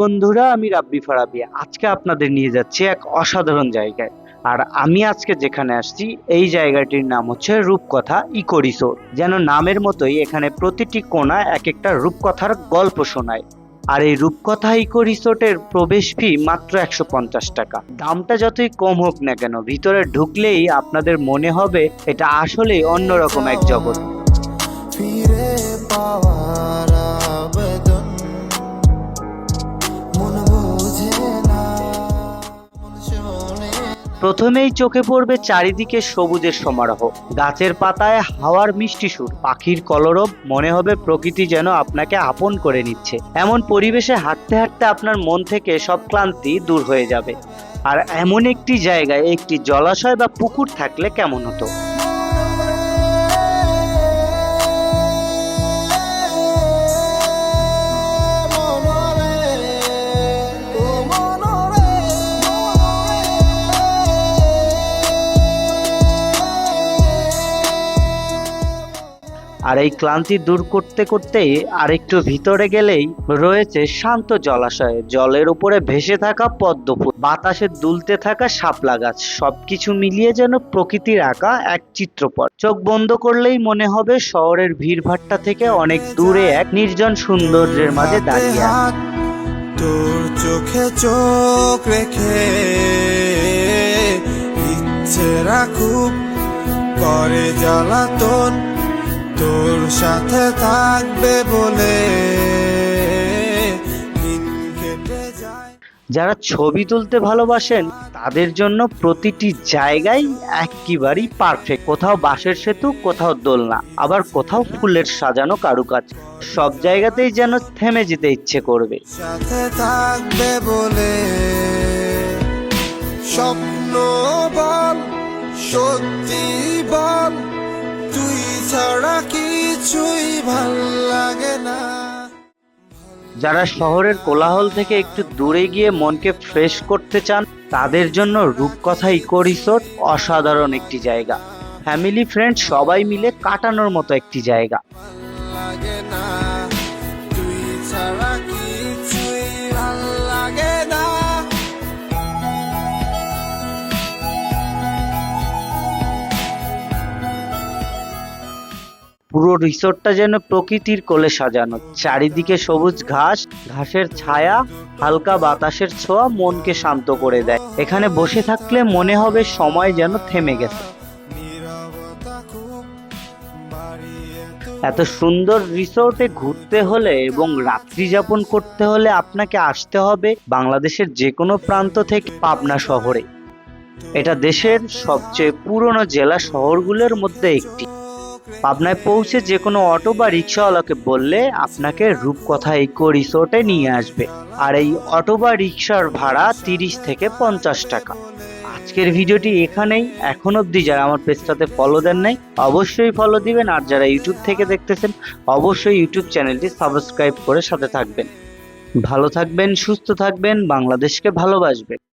বন্ধুরা, আমি রাব্বি ফারাবি। আজকে আপনাদের নিয়ে যাচ্ছি এক অসাধারণ জায়গায়। আর আমি আজকে যেখানে আসছি, এই জায়গাটির নাম হচ্ছে রূপকথা ইকো রিসোর্ট যেন নামের মতোই এখানে প্রতিটি কোণা এক একটা রূপকথার গল্প শোনায়। আর এই রূপকথা ইকো রিসোর্টের প্রবেশ ফি মাত্র একশো পঞ্চাশ টাকা। দামটা যতই কম হোক না কেন, ভিতরে ঢুকলেই আপনাদের মনে হবে এটা আসলেই অন্যরকম এক জগৎ। ফিরে পাওয়ার প্রথমেই চোখে পড়বে চারিদিকে সবুজের সমারোহ। গাছের পাতায় হাওয়ার মিষ্টি সুর। পাখির কলরব মনে হবে প্রকৃতি যেন আপনাকে আপন করে নিচ্ছে। এমন পরিবেশে হাঁটতে হাঁটতে আপনার মন থেকে সব ক্লান্তি দূর হয়ে যাবে। আর এমন একটি জায়গায় একটি জলাশয় বা পুকুর থাকলে কেমন হতো? আর এই ক্লান্তি দূর করতে করতেই আরেকটু ভিতরে গেলেই রয়েছে শান্ত জলাশয়। জলের উপরে ভেসে থাকা পদ্ম বাতাসে দুলতে থাকা শাপলা গাছ, সবকিছু মিলিয়ে যেন প্রকৃতির আঁকা এক চিত্রপট। চোখ বন্ধ করলেই মনে হবে শহরের ভিড়ভাট্টা থেকে অনেক দূরে এক নির্জন সৌন্দর্যের মাঝে দাঁড়িয়ে তোর চোখে চোখ রেখে ইচ্ছে রাখুক করে জ্বালাতন তোর সাথে থাকবে বলে যারা ছবি তুলতে ভালোবাসেন তাদের জন্য প্রতিটি জায়গায় একেবারেই পারফেক্ট কোথাও বাঁশের সেতু কোথাও দোলনা আবার কোথাও ফুলের সাজানো কারুকাজ। সব জায়গাতেই যেন থেমে যেতে ইচ্ছে করবে। সাথে থাকবে বলে স্বপ্ন বল সত্যি বল কিছুই ভালো লাগে না। যারা শহরের কোলাহল থেকে একটু দূরে গিয়ে মনকে ফ্রেশ করতে চান, তাদের জন্য রূপকথা ইকো রিসোর্ট অসাধারণ একটি জায়গা। ফ্যামিলি ফ্রেন্ড সবাই মিলে কাটানোর মতো একটি জায়গা। পুরো রিসোর্টটা যেন প্রকৃতির কোলে সাজানো। চারিদিকে সবুজ ঘাস, ঘাসের ছায়া, হালকা বাতাসের ছোঁয়া মনকে শান্ত করে দেয়। এখানে বসে থাকলে মনে হবে সময় যেন থেমে গেছে। এত সুন্দর রিসোর্টে ঘুরতে হলে এবং রাত্রি যাপন করতে হলে আপনাকে আসতে হবে বাংলাদেশের যে কোনো প্রান্ত থেকে পাবনা শহরে। এটা দেশের সবচেয়ে পুরনো জেলা শহরগুলোর মধ্যে একটি। পাবনায় পৌঁছে যে কোনো অটো বা রিক্সাওয়ালাকে বললে আপনাকে রূপকথা ইকো রিসোর্টে নিয়ে আসবে। আর এই অটো বা রিক্সার ভাড়া তিরিশ থেকে পঞ্চাশ টাকা। আজকের ভিডিওটি এখানেই। এখন অবধি যারা আমার পেজটাতে ফলো দেন নাই, অবশ্যই ফলো দিবেন। আর যারা ইউটিউব থেকে দেখতেছেন, অবশ্যই ইউটিউব চ্যানেলটি সাবস্ক্রাইব করে সাথে থাকবেন। ভালো থাকবেন, সুস্থ থাকবেন, বাংলাদেশকে ভালোবাসবেন।